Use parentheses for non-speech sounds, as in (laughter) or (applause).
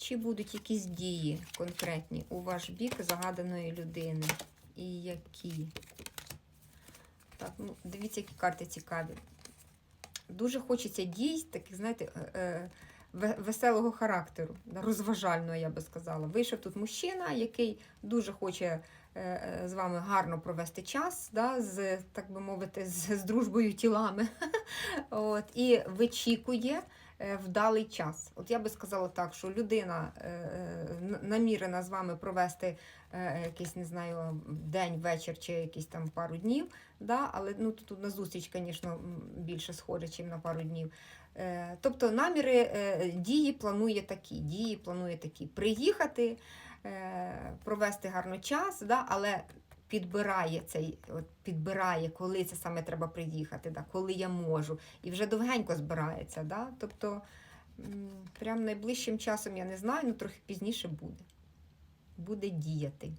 Чи будуть якісь дії конкретні у ваш бік загаданої людини? І які? Так, ну, дивіться, які карти цікаві. Дуже хочеться дій, таких, знаєте, е, е, веселого характеру, розважального, я би сказала. Вийшов тут мужчина, який дуже хоче е, з вами гарно провести час, да, з, так би мовити, з, з дружбою тілами. (laughs) От, і вичікує вдалий час. От я би сказала так, що людина е, е, намірена з вами провести е, якийсь, не знаю, день, вечір чи якісь там пару днів. Да? Але ну, тут на зустріч, звісно, більше схоже, ніж на пару днів. Е, Тобто наміри е, дії планує такі. Дії планує такі. Приїхати, е, провести гарно час, да? але підбирає цей, от, підбирає, коли це саме треба приїхати, да? коли я можу. І вже довгенько збирається. Да? Тобто, прям найближчим часом я не знаю, але трохи пізніше буде. Буде діяти.